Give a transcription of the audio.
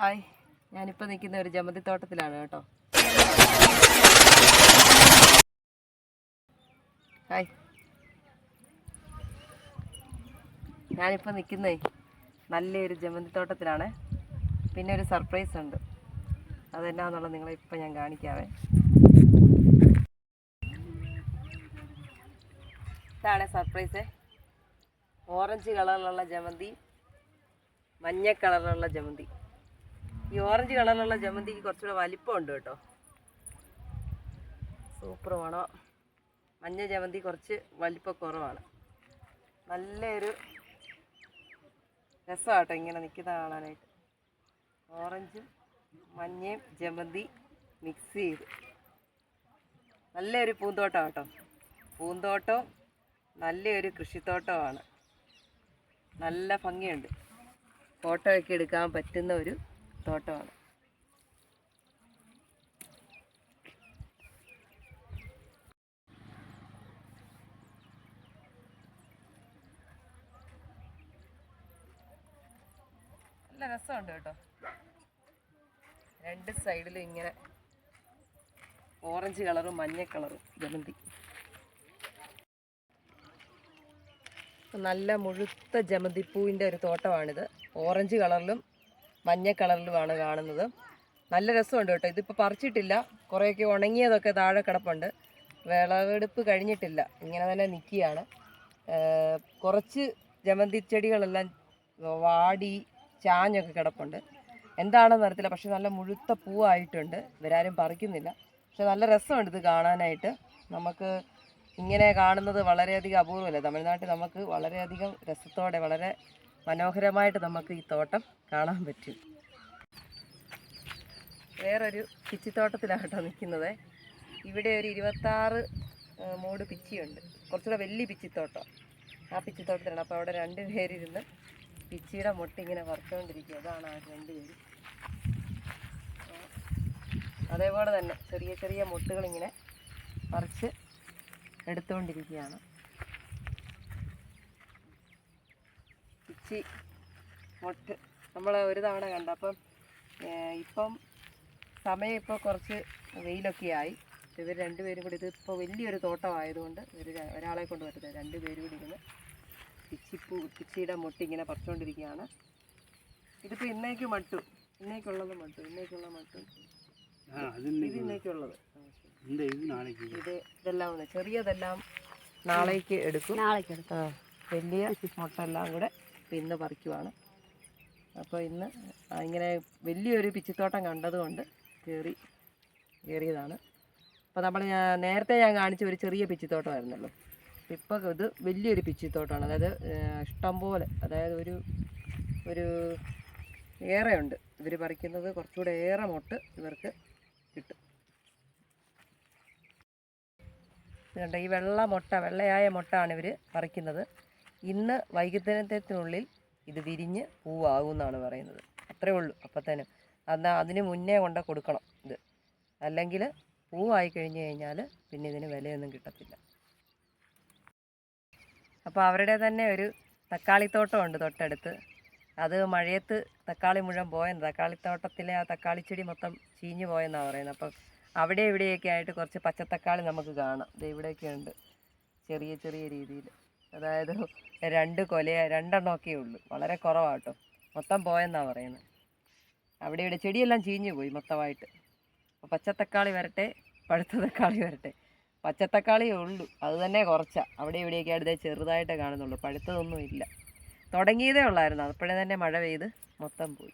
Hi. ഞാനിപ്പോൾ നിൽക്കുന്ന ഒരു ജമന്തി തോട്ടത്തിലാണ് കേട്ടോ. ഹായ്. ഞാനിപ്പോൾ നിൽക്കുന്നേ നല്ലൊരു ജമന്തി തോട്ടത്തിലാണ് പിന്നെ ഒരു സർപ്രൈസ് ഉണ്ട്. അതെന്നാന്നുള്ളത് നിങ്ങളെ ഇപ്പം ഞാൻ കാണിക്കാവേ. ഇതാണ് സർപ്രൈസ്. ഓറഞ്ച് കളറിലുള്ള ജമന്തി മഞ്ഞ കളറിലുള്ള ജമന്തി. ഈ ഓറഞ്ച് കളറിലുള്ള ജമന്തിക്ക് കുറച്ചുകൂടെ വലിപ്പമുണ്ട് കേട്ടോ. സൂപ്പർ വേണോ മഞ്ഞ ജമന്തി കുറച്ച് വലിപ്പം കുറവാണ്. നല്ലൊരു രസമാട്ടോ ഇങ്ങനെ നിൽക്കുന്ന കാണാനായിട്ട്. ഓറഞ്ചും മഞ്ഞയും ജമന്തി മിക്സ് ചെയ്ത്. നല്ലൊരു പൂന്തോട്ടം കേട്ടോ. പൂന്തോട്ടവും നല്ലൊരു കൃഷിത്തോട്ടമാണ് നല്ല ഭംഗിയുണ്ട്. ഫോട്ടോ ഒക്കെ എടുക്കാൻ പറ്റുന്ന ഒരു തോട്ടമാണ്. നല്ല രസമുണ്ട് കേട്ടോ. രണ്ട് സൈഡിലും ഇങ്ങനെ ഓറഞ്ച് കളറും മഞ്ഞ കളറും ജമന്തി. നല്ല മുഴുത്ത ജമന്തിപ്പൂവിന്റെ ഒരു തോട്ടമാണിത്. ഓറഞ്ച് കളറിലും മഞ്ഞ കളറിലുമാണ് കാണുന്നത്. നല്ല രസമുണ്ട് കേട്ടോ. ഇതിപ്പോൾ പറിച്ചിട്ടില്ല. കുറേയൊക്കെ ഉണങ്ങിയതൊക്കെ താഴെ കിടപ്പുണ്ട്. വിളവെടുപ്പ് കഴിഞ്ഞിട്ടില്ല. ഇങ്ങനെ തന്നെ നിൽക്കുകയാണ് കുറച്ച് ജമന്തി ചെടികളെല്ലാം വാടി ചാഞ്ഞൊക്കെ കിടപ്പുണ്ട്. എന്താണെന്ന് അറിയത്തില്ല. പക്ഷെ നല്ല മുഴുത്ത പൂവായിട്ടുണ്ട്. ഇവരാരും പറിക്കുന്നില്ല. പക്ഷെ നല്ല രസമുണ്ട് ഇത് കാണാനായിട്ട്. നമുക്ക് ഇങ്ങനെ കാണുന്നത് വളരെയധികം അപൂർവമല്ലേ? തമിഴ്നാട്ടിൽ നമുക്ക് വളരെയധികം രസത്തോടെ വളരെ മനോഹരമായിട്ട് നമുക്ക് ഈ തോട്ടം കാണാൻ പറ്റും. വേറൊരു പിച്ചിത്തോട്ടത്തിലാണ് കേട്ടോ നിൽക്കുന്നത്. ഇവിടെ ഒരു ഇരുപത്താറ് മൂട് പിച്ചിയുണ്ട്. കുറച്ചുകൂടെ വലിയ പിച്ചിത്തോട്ടം. ആ പിച്ചിത്തോട്ടത്തിലാണ്. അപ്പോൾ അവിടെ രണ്ട് പേരിരുന്ന് പിച്ചിയുടെ മുട്ട ഇങ്ങനെ പറിച്ചുകൊണ്ടിരിക്കുക അതാണ് ആ രണ്ട് പേര്. അതേപോലെ തന്നെ ചെറിയ ചെറിയ മുട്ടുകളിങ്ങനെ പറിച്ച് എടുത്തുകൊണ്ടിരിക്കുകയാണ്. ഇറച്ചി മുട്ട് നമ്മൾ ഒരു തവണ കണ്ട. അപ്പം ഇപ്പം സമയം ഇപ്പോൾ കുറച്ച് വെയിലൊക്കെ ആയി. ഇവർ രണ്ടുപേരും കൂടി ഇത് ഇപ്പോൾ വലിയൊരു തോട്ടമായതുകൊണ്ട് ഇവർ ഒരാളെ കൊണ്ട് പറ്റത്തില്ല. രണ്ടുപേരും കൂടി ഇരുന്ന് പിച്ചിപ്പൂ പിച്ചിയുടെ മുട്ട് ഇങ്ങനെ പറിച്ചുകൊണ്ടിരിക്കുകയാണ് ഇതിപ്പോൾ ഇന്നേക്ക് മട്ടു. ഇന്നേക്കുള്ളത് മട്ടു ഇന്നേക്കുള്ള മട്ടു. ഇത് ഇന്നേക്കുള്ളത്. ഇത് ഇതെല്ലാം ചെറിയതെല്ലാം നാളേക്ക് എടുക്കും. നാളേക്ക് എടുക്കും. വലിയ മുട്ടെല്ലാം കൂടെ കൂടെ ഇന്ന് പറിക്കുവാണ്. അപ്പോൾ ഇന്ന് ഇങ്ങനെ വലിയൊരു പിച്ചിത്തോട്ടം കണ്ടതുകൊണ്ട് കയറി കയറിയതാണ് അപ്പോൾ നമ്മൾ നേരത്തെ ഞാൻ കാണിച്ച ഒരു ചെറിയ പിച്ചിത്തോട്ടമായിരുന്നല്ലോ. ഇപ്പോൾ ഇത് വലിയൊരു പിച്ചിത്തോട്ടമാണ്. അതായത് ഇഷ്ടംപോലെ ഇഷ്ടം പോലെ അതായത് ഒരു ഒരു ഏറെയുണ്ട്. ഇവർ പറിക്കുന്നത് കുറച്ചുകൂടെ ഏറെ മുട്ട് ഇവർക്ക് കിട്ടും. ഈ വെള്ള മുട്ട വെള്ളയായ മുട്ടാണ് ഇവർ പറിക്കുന്നത്. ഇന്ന് വൈകുന്നേരത്തിനുള്ളിൽ ഇത് വിരിഞ്ഞ് പൂവാകും എന്നാണ് പറയുന്നത്. അത്രേ ഉള്ളൂ. അപ്പത്തേനും എന്നാൽ അതിന് മുന്നേ കൊണ്ട് കൊടുക്കണം ഇത്. അല്ലെങ്കിൽ പൂവായി കഴിഞ്ഞ് കഴിഞ്ഞാൽ പിന്നെ ഇതിന് വിലയൊന്നും കിട്ടത്തില്ല. അപ്പോൾ അവരുടെ തന്നെ ഒരു തക്കാളിത്തോട്ടമുണ്ട് തൊട്ടടുത്ത്. അത് മഴയത്ത് തക്കാളി മുഴുവൻ പോയെന്ന് തക്കാളിത്തോട്ടത്തിലെ ആ തക്കാളി ചെടി മൊത്തം ചീഞ്ഞു പോയെന്നാണ് പറയുന്നത്. അപ്പം അവിടെ ഇവിടെയൊക്കെ ആയിട്ട് കുറച്ച് പച്ചത്തക്കാളി നമുക്ക് കാണാം. ഇത് ഇവിടെയൊക്കെ ഉണ്ട്. ചെറിയ ചെറിയ രീതിയിൽ. അതായത് രണ്ട് കൊല രണ്ടെണ്ണമൊക്കെ ഉള്ളൂ. വളരെ കുറവാട്ടോ മൊത്തം പോയെന്നാണ് പറയുന്നത് അവിടെ ഇവിടെ ചെടിയെല്ലാം ചീഞ്ഞു പോയി മൊത്തമായിട്ട്. അപ്പോൾ പച്ചത്തക്കാളി വരട്ടെ പഴുത്ത തക്കാളി വരട്ടെ. പച്ചത്തക്കാളിയേ ഉള്ളൂ. അത് തന്നെ കുറച്ചാണ് അവിടെ ഇവിടെയൊക്കെ അടുത്തേ ചെറുതായിട്ടേ കാണുന്നുള്ളൂ. പഴുത്തതൊന്നും ഇല്ല. തുടങ്ങിയതേ ഉള്ളായിരുന്നു. അപ്പോഴേ തന്നെ മഴ പെയ്ത് മൊത്തം പോയി.